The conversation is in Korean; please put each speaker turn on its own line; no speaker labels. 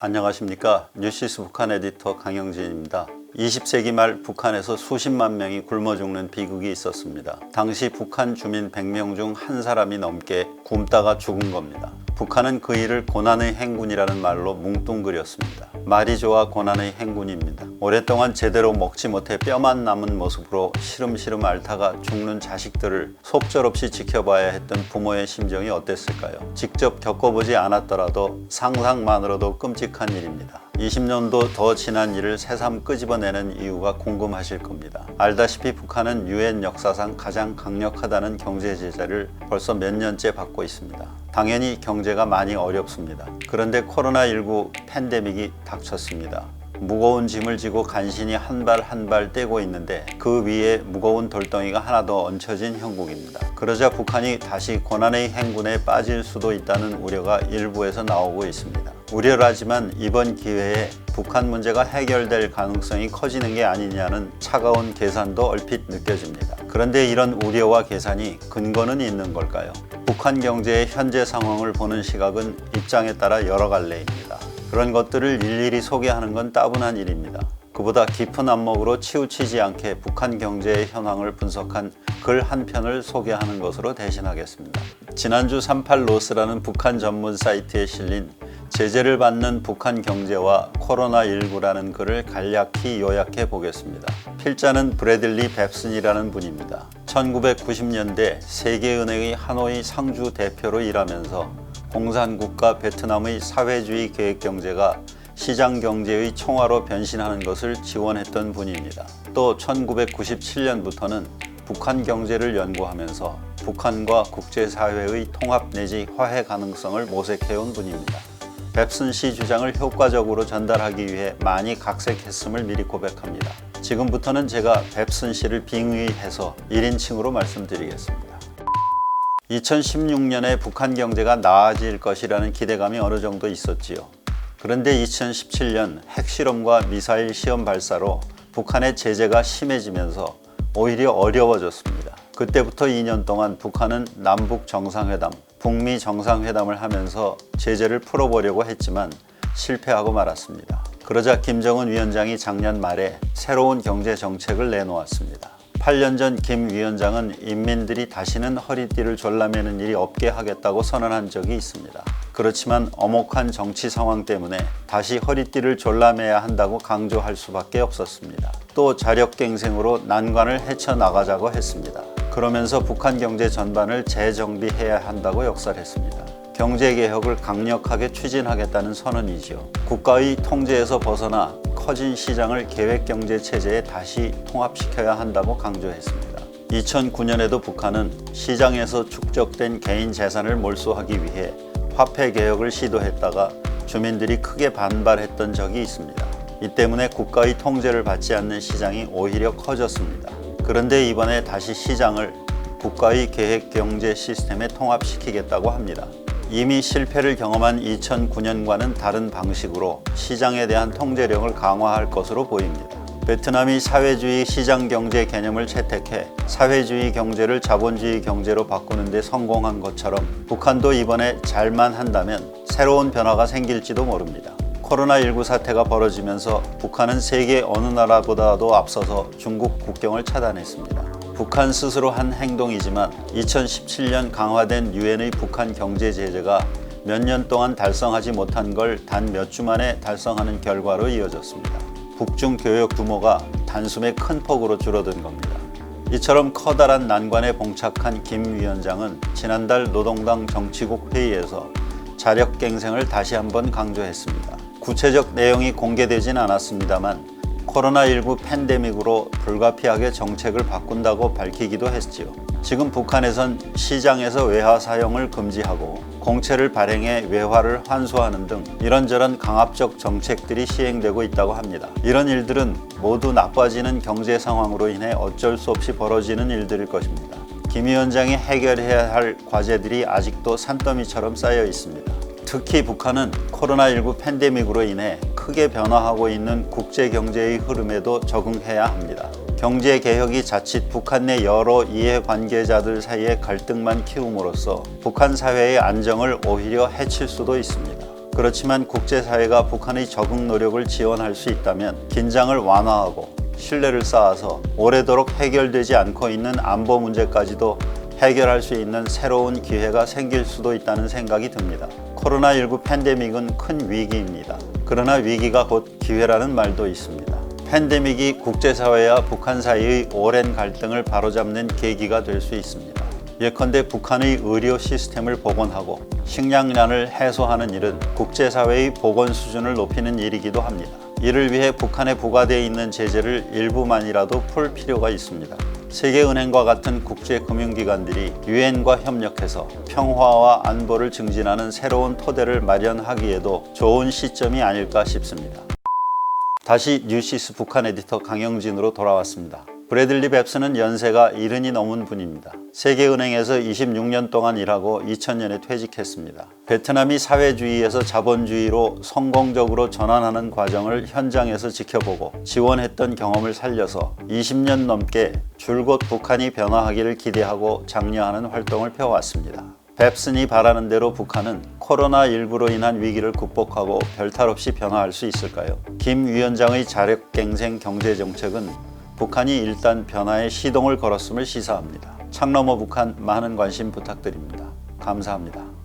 안녕하십니까 뉴시스 북한 에디터 강영진입니다. 20세기 말 북한에서 수십만 명이 굶어 죽는 비극이 있었습니다. 당시 북한 주민 100명 중 한 사람이 넘게 굶다가 죽은 겁니다. 북한은 그 일을 고난의 행군이라는 말로 뭉뚱그렸습니다. 말이 좋아 고난의 행군입니다. 오랫동안 제대로 먹지 못해 뼈만 남은 모습으로 시름시름 앓다가 죽는 자식들을 속절없이 지켜봐야 했던 부모의 심정이 어땠을까요? 직접 겪어보지 않았더라도 상상만으로도 끔찍한 일입니다. 20년도 더 지난 일을 새삼 끄집어내는 이유가 궁금하실 겁니다. 알다시피 북한은 유엔 역사상 가장 강력하다는 경제 제재를 벌써 몇 년째 받고 있습니다. 당연히 경제가 많이 어렵습니다. 그런데 코로나19 팬데믹이 닥쳤습니다. 무거운 짐을 지고 간신히 한 발 한 발 떼고 있는데 그 위에 무거운 돌덩이가 하나 더 얹혀진 형국입니다. 그러자 북한이 다시 고난의 행군에 빠질 수도 있다는 우려가 일부에서 나오고 있습니다. 우려라지만 이번 기회에 북한 문제가 해결될 가능성이 커지는 게 아니냐는 차가운 계산도 얼핏 느껴집니다. 그런데 이런 우려와 계산이 근거는 있는 걸까요? 북한 경제의 현재 상황을 보는 시각은 입장에 따라 여러 갈래입니다. 그런 것들을 일일이 소개하는 건 따분한 일입니다. 그보다 깊은 안목으로 치우치지 않게 북한 경제의 현황을 분석한 글 한 편을 소개하는 것으로 대신하겠습니다. 지난주 38 로스라는 북한 전문 사이트에 실린 제재를 받는 북한 경제와 코로나19라는 글을 간략히 요약해 보겠습니다. 필자는 브래들리 뱁슨이라는 분입니다. 1990년대 세계은행의 하노이 상주 대표로 일하면서 공산국가 베트남의 사회주의 계획 경제가 시장 경제의 총화로 변신하는 것을 지원했던 분입니다. 또 1997년부터는 북한 경제를 연구하면서 북한과 국제사회의 통합 내지 화해 가능성을 모색해온 분입니다. 뱁슨 씨 주장을 효과적으로 전달하기 위해 많이 각색했음을 미리 고백합니다. 지금부터는 제가 뱁슨 씨를 빙의해서 1인칭으로 말씀드리겠습니다. 2016년에 북한 경제가 나아질 것이라는 기대감이 어느 정도 있었지요. 그런데 2017년 핵실험과 미사일 시험 발사로 북한의 제재가 심해지면서 오히려 어려워졌습니다. 그때부터 2년 동안 북한은 남북 정상회담, 북미 정상회담을 하면서 제재를 풀어보려고 했지만 실패하고 말았습니다. 그러자 김정은 위원장이 작년 말에 새로운 경제 정책을 내놓았습니다. 8년 전 김 위원장은 인민들이 다시는 허리띠를 졸라매는 일이 없게 하겠다고 선언한 적이 있습니다. 그렇지만 엄혹한 정치 상황 때문에 다시 허리띠를 졸라매야 한다고 강조할 수밖에 없었습니다. 또 자력갱생으로 난관을 헤쳐나가자고 했습니다. 그러면서 북한 경제 전반을 재정비해야 한다고 역설했습니다. 경제 개혁을 강력하게 추진하겠다는 선언이지요. 국가의 통제에서 벗어나 커진 시장을 계획 경제 체제에 다시 통합시켜야 한다고 강조했습니다. 2009년에도 북한은 시장에서 축적된 개인 재산을 몰수하기 위해 화폐 개혁을 시도했다가 주민들이 크게 반발했던 적이 있습니다. 이 때문에 국가의 통제를 받지 않는 시장이 오히려 커졌습니다. 그런데 이번에 다시 시장을 국가의 계획 경제 시스템에 통합시키겠다고 합니다. 이미 실패를 경험한 2009년과는 다른 방식으로 시장에 대한 통제력을 강화할 것으로 보입니다. 베트남이 사회주의 시장 경제 개념을 채택해 사회주의 경제를 자본주의 경제로 바꾸는 데 성공한 것처럼 북한도 이번에 잘만 한다면 새로운 변화가 생길지도 모릅니다. 코로나19 사태가 벌어지면서 북한은 세계 어느 나라보다도 앞서서 중국 국경을 차단했습니다. 북한 스스로 한 행동이지만 2017년 강화된 유엔의 북한 경제 제재가 몇 년 동안 달성하지 못한 걸 단 몇 주 만에 달성하는 결과로 이어졌습니다. 북중 교역 규모가 단숨에 큰 폭으로 줄어든 겁니다. 이처럼 커다란 난관에 봉착한 김 위원장은 지난달 노동당 정치국 회의에서 자력갱생을 다시 한번 강조했습니다. 구체적 내용이 공개되진 않았습니다만 코로나19 팬데믹으로 불가피하게 정책을 바꾼다고 밝히기도 했지요. 지금 북한에선 시장에서 외화 사용을 금지하고 공채를 발행해 외화를 환수하는 등 이런저런 강압적 정책들이 시행되고 있다고 합니다. 이런 일들은 모두 나빠지는 경제 상황으로 인해 어쩔 수 없이 벌어지는 일들일 것입니다. 김 위원장이 해결해야 할 과제들이 아직도 산더미처럼 쌓여 있습니다. 특히 북한은 코로나19 팬데믹으로 인해 크게 변화하고 있는 국제 경제의 흐름에도 적응해야 합니다. 경제 개혁이 자칫 북한 내 여러 이해 관계자들 사이의 갈등만 키움으로써 북한 사회의 안정을 오히려 해칠 수도 있습니다. 그렇지만 국제사회가 북한의 적응 노력을 지원할 수 있다면 긴장을 완화하고 신뢰를 쌓아서 오래도록 해결되지 않고 있는 안보 문제까지도 해결할 수 있는 새로운 기회가 생길 수도 있다는 생각이 듭니다. 코로나19 팬데믹은 큰 위기입니다. 그러나 위기가 곧 기회라는 말도 있습니다. 팬데믹이 국제사회와 북한 사이의 오랜 갈등을 바로잡는 계기가 될 수 있습니다. 예컨대 북한의 의료 시스템을 복원하고 식량난을 해소하는 일은 국제사회의 보건 수준을 높이는 일이기도 합니다. 이를 위해 북한에 부과되어 있는 제재를 일부만이라도 풀 필요가 있습니다. 세계은행과 같은 국제금융기관들이 유엔과 협력해서 평화와 안보를 증진하는 새로운 토대를 마련하기에도 좋은 시점이 아닐까 싶습니다. 다시 뉴시스 북한 에디터 강영진으로 돌아왔습니다. 브래들리 뱁스는 연세가 70이 넘은 분입니다. 세계은행에서 26년 동안 일하고 2000년에 퇴직했습니다. 베트남이 사회주의에서 자본주의로 성공적으로 전환하는 과정을 현장에서 지켜보고 지원했던 경험을 살려서 20년 넘게 줄곧 북한이 변화하기를 기대하고 장려하는 활동을 펴왔습니다. 뱁슨이 바라는 대로 북한은 코로나19로 인한 위기를 극복하고 별탈 없이 변화할 수 있을까요? 김 위원장의 자력갱생 경제정책은 북한이 일단 변화에 시동을 걸었음을 시사합니다. 창너머 북한 많은 관심 부탁드립니다. 감사합니다.